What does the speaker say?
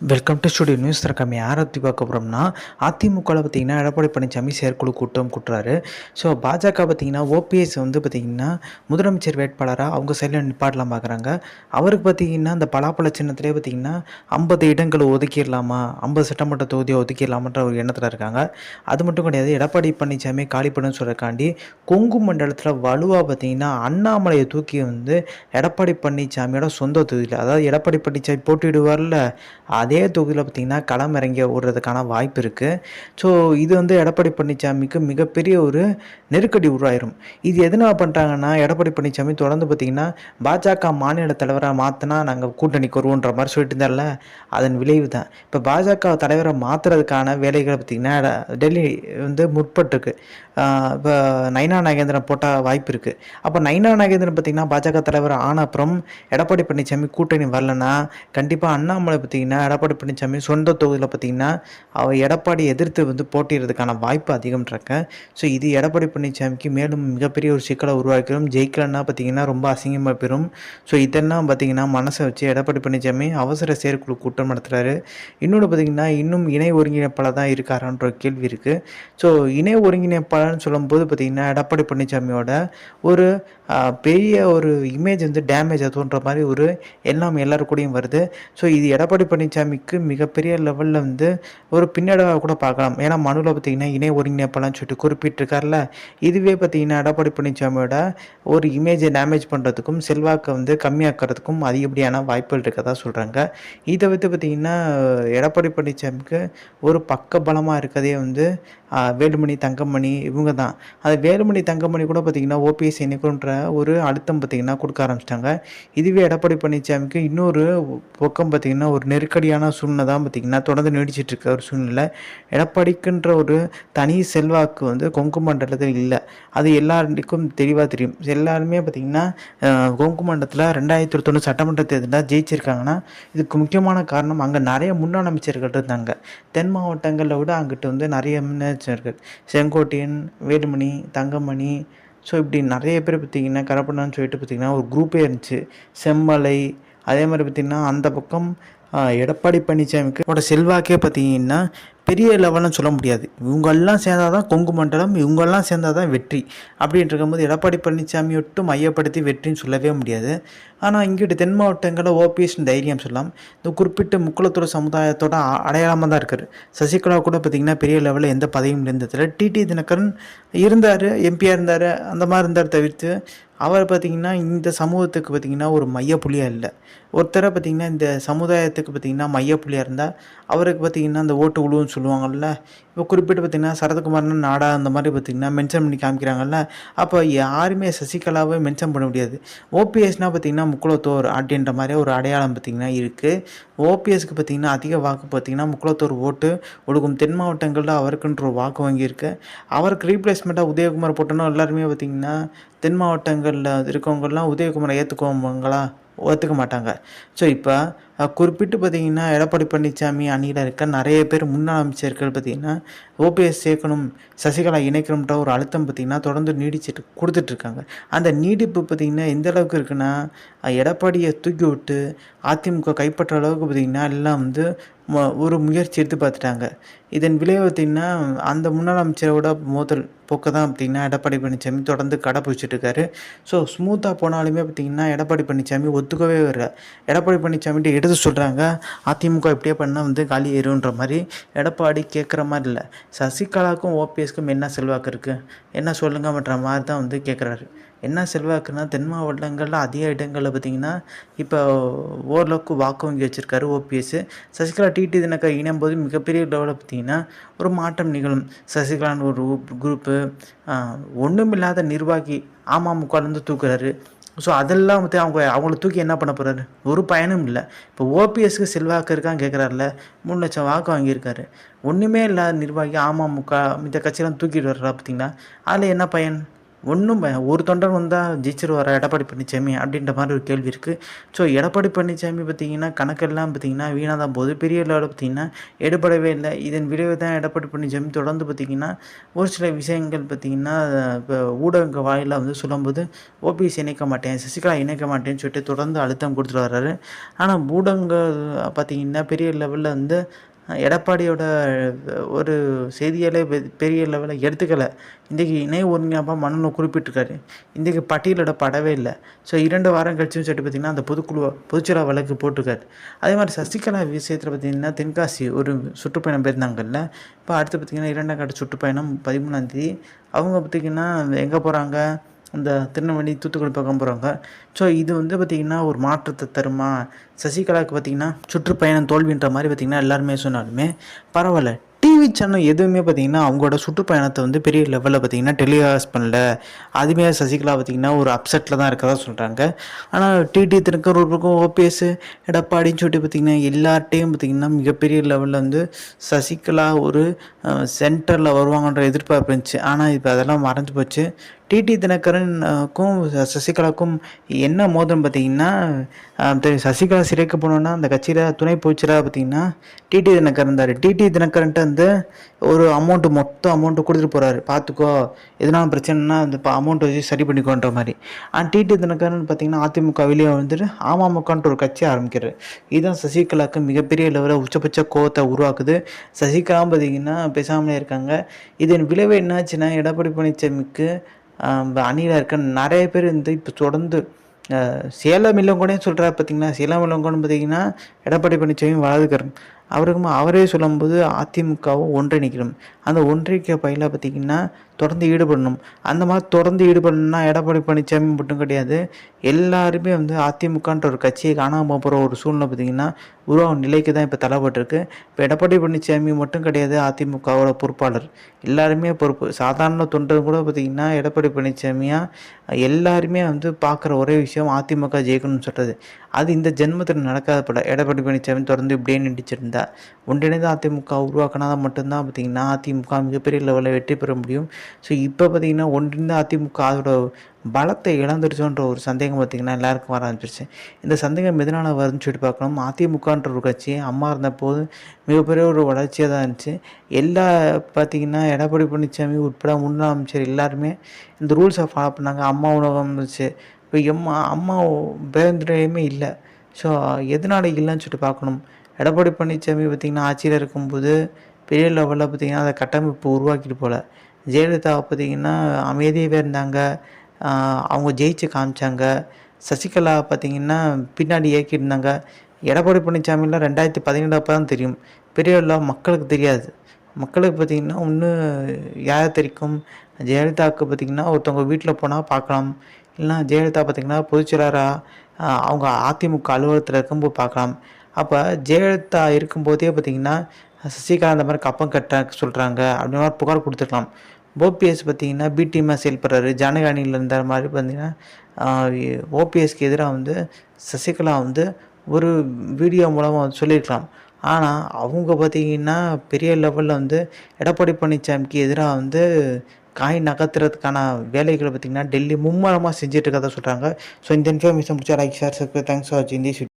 Welcome to studio news திறக்காமி யாரை பற்றி பார்க்க போகிறோம்னா அதிமுகவில் பார்த்தீங்கன்னா எடப்பாடி பழனிசாமி செயற்குழு கூட்டம் கூட்டுறாரு. ஸோ பாஜக பார்த்தீங்கன்னா ஓபிஎஸ் வந்து பார்த்தீங்கன்னா முதலமைச்சர் வேட்பாளராக அவங்க சைடில் நிப்பாட்டலாம் பார்க்குறாங்க. அவருக்கு பார்த்தீங்கன்னா இந்த பலாப்பழ சின்னத்திலே பார்த்தீங்கன்னா ஐம்பது இடங்களை ஒதுக்கிடலாமா? ஐம்பது சட்டமன்ற தொகுதியை ஒதுக்கிடலாமன்ற ஒரு எண்ணத்தில் இருக்காங்க. அது மட்டும் கிடையாது எடப்பாடி பழனிசாமி காலி சொல்கிறக்காண்டி கொங்கு மண்டலத்தில் வலுவாக பார்த்தீங்கன்னா அண்ணாமலையை தூக்கி வந்து எடப்பாடி பழனிசாமியோட சொந்த தொகுதியில் அதாவது எடப்பாடி பழனிசாமி போட்டியிடுவார்ல அதே தொகுதியில் பார்த்திங்கன்னா களம் இறங்கி ஓடுறதுக்கான வாய்ப்பு இருக்குது ஸோ இது வந்து எடப்பாடி பழனிசாமிக்கு மிகப்பெரிய ஒரு நெருக்கடி உருவாயிரும். இது எதனால் பண்ணுறாங்கன்னா எடப்பாடி பழனிசாமி தொடர்ந்து பார்த்திங்கன்னா பாஜக மாநில தலைவராக மாற்றினா நாங்கள் கூட்டணிக்கு வருவோன்ற மாதிரி சொல்லிட்டு இருந்தார்ல அதன் விளைவு தான். இப்போ பாஜக தலைவரை மாற்றுறதுக்கான வேலைகளை பார்த்திங்கன்னா டெல்லி வந்து முற்பட்டுருக்கு. இப்போ நைனா நாகேந்திரன் போட்டால் வாய்ப்பு இருக்குது அப்போ நைனா நாகேந்திரன் பார்த்திங்கன்னா பாஜக தலைவர் ஆன அப்புறம் எடப்பாடி பழனிசாமி கூட்டணி வரலன்னா கண்டிப்பாக அண்ணாமலை பார்த்திங்கன்னா எடப்பாடி எடப்பாடி பழனிசாமி சொந்த தொகுதியில் பார்த்திங்கன்னா அவர் எடப்பாடி எதிர்த்து வந்து போட்டிடுறதுக்கான வாய்ப்பு அதிகம்ன்றாங்க ஸோ இது எடப்பாடி பழனிசாமிக்கு மேலும் மிகப்பெரிய ஒரு சிக்கலை உருவாக்கிடும். ஜெயிக்கலன்னா பார்த்திங்கன்னா ரொம்ப அசிங்கமாக பெறும் ஸோ இதெல்லாம் பார்த்திங்கன்னா மனசை வச்சு எடப்பாடி பழனிசாமி அவசர செயற்குழு கூட்டம் நடத்துகிறாரு இன்னொன்று பார்த்திங்கன்னா இன்னும் இணை ஒருங்கிணைப்பாளர் தான் இருக்காரான்ற ஒரு கேள்வி இருக்குது ஸோ இணை ஒருங்கிணைப்பாளர்னு சொல்லும்போது பார்த்திங்கன்னா எடப்பாடி பழனிசாமியோட ஒரு பெரிய ஒரு இமேஜ் வந்து டேமேஜ் ஆகுன்ற மாதிரி ஒரு எல்லாம் எல்லாருக்கூடையும் கூடயும் வருது. ஸோ இது எடப்பாடி பழனிசாமிக்கு மிகப்பெரிய லெவலில் வந்து ஒரு பின்னடைவாக கூட பார்க்கலாம். ஏன்னா மனுவில் பார்த்தீங்கன்னா இணை ஒருங்கிணைப்பெல்லாம் சொல்லிட்டு குறிப்பிட்டிருக்காருல்ல. இதுவே பார்த்தீங்கன்னா எடப்பாடி பழனிசாமியோட ஒரு இமேஜை டேமேஜ் பண்ணுறதுக்கும் செல்வாக்கை வந்து கம்மியாக்கிறதுக்கும் அதிகப்படியான வாய்ப்புகள் இருக்கதா சொல்கிறாங்க இதை வந்து பார்த்திங்கன்னா எடப்பாடி பழனிசாமிக்கு ஒரு பக்க பலமாக இருக்கதே வந்து வேலுமணி தங்கமணி இவங்க தான். அது வேலுமணி தங்கமணி கூட பார்த்திங்கன்னா ஓபிஎஸ் இணைக்குன்ற ஒரு அழுத்தம் பார்த்திங்கன்னா கொடுக்க ஆரம்பிச்சிட்டாங்க. இதுவே எடப்பாடி பழனிசாமிக்கு இன்னொரு பக்கம் பார்த்திங்கன்னா ஒரு நெருக்கடியான சூழ்நிலை தான் பார்த்திங்கன்னா தொடர்ந்து நீடிச்சிட்டு இருக்க ஒரு சூழ்நிலை. எடப்பாடிக்குன்ற ஒரு தனி செல்வாக்கு வந்து கொங்கு மண்டலத்தில் இல்லை. அது எல்லாருக்கும் தெளிவாக தெரியும். எல்லாருமே பார்த்திங்கன்னா கொங்கு மண்டலத்தில் ரெண்டாயிரத்தி இருபத்தொன்று சட்டமன்ற தேர்தலில் ஜெயிச்சிருக்காங்கன்னா இதுக்கு முக்கியமான காரணம் அங்கே நிறைய முன்னாள் அமைச்சர்கள் இருந்தாங்க. தென் மாவட்டங்களை விட அங்கிட்டு வந்து நிறைய அமைச்சர்கள் செங்கோட்டையன் வேலுமணி தங்கமணி ஸோ இப்படி நிறைய பேர் பார்த்திங்கன்னா கரப்பண்ணான்னு சொல்லிட்டு பார்த்திங்கன்னா ஒரு குரூப்பே இருந்துச்சு. செம்மலை அதே மாதிரி பார்த்திங்கன்னா அந்த பக்கம் எடப்பாடி பழனிசாமிக்கு அவரோட செல்வாக்கே பார்த்தீங்கன்னா பெரிய லெவல்னு சொல்ல முடியாது. இவங்கெல்லாம் சேர்ந்தாதான் தான் கொங்கு மண்டலம் இவங்கெல்லாம் சேர்ந்தால் தான் வெற்றி. அப்படின்ட்டு இருக்கும்போது எடப்பாடி பழனிசாமி மட்டும் மையப்படுத்தி வெற்றின்னு சொல்லவே முடியாது. ஆனால் இங்கிட்டு தென் மாவட்டங்களில் ஓபிஎஸ்னு தைரியம் சொல்லலாம். இந்த குறிப்பிட்ட முக்குளத்தூர் சமுதாயத்தோட அ- அடையாளமாக தான் இருக்கார். சசிகலா கூட பார்த்திங்கன்னா பெரிய லெவலில் எந்த பதவியும் இருந்ததில்ல. டிடி தினகரன் இருந்தார் எம்பியாக இருந்தார் அந்த மாதிரி இருந்தார் தவிர்த்து அவர் பார்த்திங்கன்னா இந்த சமூகத்துக்கு பார்த்திங்கன்னா ஒரு மையப்புள்ளியாக இல்லை. ஒருத்தரை பார்த்திங்கன்னா இந்த சமுதாயத்துக்கு பார்த்திங்கன்னா மையப்புள்ளியாக இருந்தால் அவருக்கு பார்த்திங்கன்னா அந்த ஓட்டு உழுவுன்னு சொல்லுவாங்கள்ல இப்போ குறிப்பிட்டு பார்த்திங்கன்னா சரத்குமார்னு நாடா அந்த மாதிரி பார்த்திங்கன்னா மென்ஷன் பண்ணி காமிக்கிறாங்கல்ல. அப்போ யாருமே சசிகலாவை மென்ஷன் பண்ண முடியாது. ஓபிஎஸ்னால் பார்த்திங்கன்னா முக்குளத்தோர் அப்படின்ற மாதிரி ஒரு அடையாளம் பார்த்திங்கன்னா இருக்குது ஓபிஎஸ்க்கு பார்த்திங்கன்னா அதிக வாக்கு பார்த்திங்கன்னா முக்குளத்தோர் ஓட்டு ஒடுக்கும் தென் மாவட்டங்களில் அவருக்குன்ற ஒரு வாக்கு வாங்கியிருக்கு அவருக்கு ரீப்ளேஸ்மெண்ட்டாக உதயகுமார் போட்டோன்னா எல்லாருமே பார்த்திங்கன்னா தென் மாவட்டங்களில் இருக்கவங்கெல்லாம் உதயகுமாரை ஏற்றுக்குவாங்களா ஒத்துக்க மாட்டாங்க. ஸோ இப்போ குறிப்பிட்டு பார்த்தீங்கன்னா எடப்பாடி பழனிசாமி அணியில் இருக்க நிறைய பேர் முன்னாள் அமைச்சர்கள் பார்த்தீங்கன்னா ஓபிஎஸ் சேர்க்கணும் சசிகலா இணைக்கணும்ன்ற ஒரு அழுத்தம் பார்த்திங்கன்னா தொடர்ந்து நீடிச்சிட்டு கொடுத்துட்ருக்காங்க. அந்த நீடிப்பு பார்த்திங்கன்னா எந்த அளவுக்கு இருக்குன்னா எடப்பாடியை தூக்கி விட்டு அதிமுக கைப்பற்ற அளவுக்கு பார்த்திங்கன்னா எல்லாம் வந்து ஒரு முயற்சி எடுத்து பார்த்துட்டாங்க. இதன் விளைவு பார்த்திங்கன்னா அந்த முன்னாள் அமைச்சரோட மோதல் போக்க தான் பார்த்திங்கன்னா எடப்பாடி பழனிசாமி தொடர்ந்து கடைப்பிடிச்சிட்டு இருக்காரு. ஸோ ஸ்மூத்தாக போனாலுமே பார்த்திங்கன்னா எடப்பாடி பழனிசாமி ஒத்துக்கவே வர எடப்பாடி பழனிசாமிகிட்ட எடுத்து சொல்கிறாங்க அதிமுக இப்படியே பண்ணால் வந்து காலி ஏறுன்ற மாதிரி. எடப்பாடி கேட்குற மாதிரி இல்லை. சசிகலாவுக்கும் ஓபிஎஸ்க்கும் என்ன செல்வாக்கு இருக்குது என்ன சொல்லுங்கன்ற மாதிரி தான் வந்து கேட்குறாரு என்ன செல்வாக்குன்னா தென் மாவட்டங்களில் அதிக இடங்களில் பார்த்தீங்கன்னா இப்போ ஓரளவுக்கு வாக்கு வங்கி வச்சுருக்காரு ஓபிஎஸ். சசிகலா டிடி தினகர் இணையும்போது மிகப்பெரிய லெவலில் பார்த்தீங்கன்னா ஒரு மாற்றம் நிகழும். சசிகலான்னு ஒரு குரூப்பு ஒன்றுமில்லாத நிர்வாகி அமமுகலேருந்து தூக்குறாரு. ஸோ அதெல்லாம் வந்து அவங்க அவங்கள தூக்கி என்ன பண்ண போகிறாரு ஒரு பயனும் இல்லை. இப்போ ஓபிஎஸ்க்கு செல்வாக்கு இருக்கான்னு கேட்குறாருல மூணு லட்சம் வாக்கு வாங்கியிருக்காரு. ஒன்றுமே இல்லாத நிர்வாகி அமமுக மித்த கட்சியெல்லாம் தூக்கிட்டு வர்றா பார்த்தீங்களா அதில் என்ன பயன்? ஒன்றும் ஒரு தொண்டன் வந்தால் ஜெயிச்சிருவார் எடப்பாடி பழனிசாமி அப்படின்ற மாதிரி ஒரு கேள்வி இருக்குது ஸோ எடப்பாடி பழனிசாமி பார்த்தீங்கன்னா கணக்கெல்லாம் பார்த்தீங்கன்னா வீணாக தான் போகுது. பெரிய லெவலில் பார்த்தீங்கன்னா எடுபடவே இல்லை. இதன் விளைவு தான் எடப்பாடி பழனிசாமி தொடர்ந்து பார்த்தீங்கன்னா ஒரு சில விஷயங்கள் பார்த்தீங்கன்னா இப்போ ஊடக வாயிலாக வந்து சொல்லும்போது ஓபிஎஸ் இணைக்க மாட்டேன் சசிகலா இணைக்க மாட்டேன்னு சொல்லிட்டு தொடர்ந்து அழுத்தம் கொடுத்துட்டு வர்றாரு. ஆனால் ஊடகங்கள் பார்த்தீங்கன்னா பெரிய லெவலில் வந்து எடப்பாடியோட ஒரு செய்தியாலே பெ- பெரிய லெவலில் எடுத்துக்கலை. இன்றைக்கி இணை ஒருங்கிணைப்பாக மன்னனை குறிப்பிட்டிருக்காரு. இன்றைக்கு பட்டியலோட படவே இல்லை. ஸோ இரண்டு வாரம் கழிச்சும் சொல்லிட்டு பார்த்திங்கன்னா அந்த பொதுக்குழு பொதுச்செயலா வழக்கு போட்டிருக்காரு. அதே மாதிரி சசிகலா விஷயத்தில் பார்த்திங்கன்னா தென்காசி ஒரு சுற்றுப்பயணம் போயிருந்தாங்கல்ல. இப்போ அடுத்து பார்த்திங்கன்னா இரண்டாம் கட்ட சுற்றுப்பயணம் பதிமூணாந்தேதி அவங்க பார்த்திங்கன்னா எங்கே போகிறாங்க அந்த திருநெல்வேலி தூத்துக்குடி பக்கம் போகிறாங்க ஸோ இது வந்து பார்த்திங்கன்னா ஒரு மாற்றத்தை தருமா? சசிகலாவுக்கு பார்த்திங்கன்னா சுற்றுப்பயணம் தோல்வின்ற மாதிரி பார்த்திங்கன்னா எல்லாருமே சொன்னாலுமே பரவாயில்ல. டிவி சேனல் எதுவுமே பார்த்திங்கன்னா அவங்களோட சுற்றுப்பயணத்தை வந்து பெரிய லெவலில் பார்த்திங்கன்னா டெலிகாஸ்ட் பண்ணல. அதுவுமே சசிகலா பார்த்திங்கன்னா ஒரு அப்செட்டில் தான் இருக்கதா சொல்கிறாங்க ஆனால் டிடி திருக்கரூருக்கும் ஓபிஎஸ் எடப்பாடின்னு சொல்லிட்டு பார்த்திங்கன்னா எல்லார்ட்டையும் பார்த்திங்கன்னா மிகப்பெரிய லெவலில் வந்து சசிகலா ஒரு சென்டரில் வருவாங்கன்ற எதிர்பார்ப்பு இருந்துச்சு. ஆனால் இப்போ அதெல்லாம் மறைஞ்சு போச்சு. டிடி தினகரனுக்கும் சசிகலாவுக்கும் என்ன மோதம் பார்த்தீங்கன்னா தெ- சசிகலா சிறைக்கு போனோன்னா அந்த கட்சியில் துணை போச்சராக பார்த்தீங்கன்னா டிடி தினகரன் தார் டிடி தினகரன்ட்டு வந்து ஒரு அமௌண்ட்டு மொத்த அமௌண்ட்டு கொடுத்துட்டு போகிறாரு பார்த்துக்கோ எதனால பிரச்சனைனா அந்த அமௌண்ட் வச்சு சரி பண்ணிக்கோன்ற மாதிரி. ஆனால் டிடி தினகரன் பார்த்தீங்கன்னா அதிமுக வெளியே வந்துட்டு அமமுகன்ற ஒரு கட்சி ஆரம்பிக்கிறார். இதுதான் சசிகலாவுக்கு மிகப்பெரிய லெவலில் உச்சபட்ச கோவத்தை உருவாக்குது. சசிகலாவும் பார்த்தீங்கன்னா பேசாமலே இருக்காங்க. இதன் விளைவு என்னாச்சுன்னா எடப்பாடி பழனிசாமிக்கு அணியில் இருக்க நிறைய பேர் வந்து இப்போ தொடர்ந்து சேலம் இளங்கோனே சொல்கிறார் பார்த்தீங்கன்னா சேலம் இளங்கோன்னு பார்த்தீங்கன்னா எடப்பாடி பழனிசாமியும் வலதுக்கரம் அவருக்கும் அவரே சொல்லும்போது அதிமுகவும் ஒன்றிணைக்கணும் அந்த ஒன்றிணைக்க பயில பார்த்திங்கன்னா தொடர்ந்து ஈடுபடணும். அந்த மாதிரி தொடர்ந்து ஈடுபடணும்னா எடப்பாடி பழனிசாமி மட்டும் கிடையாது. எல்லாருமே வந்து அதிமுகன்ற ஒரு கட்சியை காணாமல் போகிற ஒரு சூழ்நிலை பார்த்திங்கன்னா உருவாகும் நிலைக்கு தான் இப்போ தலைப்பட்டிருக்கு இப்போ எடப்பாடி பழனிசாமி மட்டும் கிடையாது அதிமுகவோட பொறுப்பாளர். எல்லாருமே பொறுப்பு. சாதாரண தொண்டர் கூட பார்த்திங்கன்னா எடப்பாடி பழனிசாமியாக எல்லாருமே வந்து பார்க்குற ஒரே விஷயம் அதிமுக ஜெயிக்கணும்னு சொல்கிறது அது இந்த ஜென்மத்தில் நடக்காத பட எடப்பாடி பழனிசாமி தொடர்ந்து இப்படியே நீடிச்சிருந்தா ஒன்றிணைந்த அதிமுக உருவாக்கினா மட்டும்தான் பார்த்திங்கன்னா அதிமுக மிகப்பெரிய லெவலில் வெற்றி பெற முடியும். ஸோ இப்போ பார்த்திங்கன்னா ஒன்றிணைந்த அதிமுக அதோட பலத்தை இழந்துருச்சோன்ற ஒரு சந்தேகம் பார்த்திங்கன்னா எல்லாருக்கும் வர ஆரம்பிச்சிருச்சு. இந்த சந்தேகம் எதனால் வரும்னு சொல்லிட்டு பார்க்கணும். அதிமுகன்ற ஒரு கட்சி அம்மா இருந்தபோது மிகப்பெரிய ஒரு வளர்ச்சியாக தான் இருந்துச்சு. எல்லா பார்த்திங்கன்னா எடப்பாடி பழனிசாமி உட்பட முன்னாள் அமைச்சர் எல்லாருமே இந்த ரூல்ஸை ஃபாலோ பண்ணாங்க. அம்மா உணவகம் இருந்துச்சு. இப்போ எம்மா அம்மா பேருந்துலையுமே இல்லை. ஸோ எதனால் இல்லைன்னு சொல்லிட்டு பார்க்கணும். எடப்பாடி பழனிசாமி பார்த்திங்கன்னா ஆட்சியில் இருக்கும்போது பெரிய லெவலில் பார்த்திங்கன்னா அதை கட்டமைப்பு உருவாக்கிட்டு போல. ஜெயலலிதா பார்த்திங்கன்னா அமைதியாகவே இருந்தாங்க. அவங்க ஜெயிச்சு காமிச்சாங்க. சசிகலா பார்த்திங்கன்னா பின்னாடி இயக்கிட்டு இருந்தாங்க. எடப்பாடி பழனிசாமிலாம் ரெண்டாயிரத்தி பதினேழு அப்போ தான் தெரியும். பெரிய லெவல் மக்களுக்கு தெரியாது. மக்களுக்கு பார்த்திங்கன்னா ஒன்று யார் தெரிக்கும்? ஜெயலலிதாவுக்கு பார்த்திங்கன்னா ஒருத்தவங்க வீட்டில் போனால் பார்க்கலாம். இல்லைனா ஜெயலலிதா பார்த்திங்கன்னா பொதுச்செயலாளராக அவங்க அதிமுக அலுவலகத்தில் இருக்கும்போது பார்க்கலாம். அப்போ ஜெயலலிதா இருக்கும்போதே பார்த்திங்கன்னா சசிகலா அந்த மாதிரி கப்பம் கட்ட சொல்கிறாங்க அப்படின்ற மாதிரி புகார் கொடுத்துருக்கலாம். ஓபிஎஸ் பார்த்தீங்கன்னா பி செயல்படுறாரு. ஜனகாணியில் இருந்த மாதிரி பார்த்தீங்கன்னா ஓபிஎஸ்க்கு எதிராக வந்து சசிகலா வந்து ஒரு வீடியோ மூலமாக வந்து சொல்லியிருக்கலாம். ஆனால் அவங்க பார்த்தீங்கன்னா பெரிய லெவலில் வந்து எடப்பாடி பழனிசாமிக்கு எதிராக வந்து காய் நகர்த்துறதுக்கான வேலைகளை பார்த்திங்கன்னா டெல்லி மும்மரமாக செஞ்சுட்டு இருக்கதா சொல்கிறாங்க ஸோ இந்த இன்ஃபர்மேஷன் பிடிச்சா like share subscribe thanks for வாட்சிங் திஸ்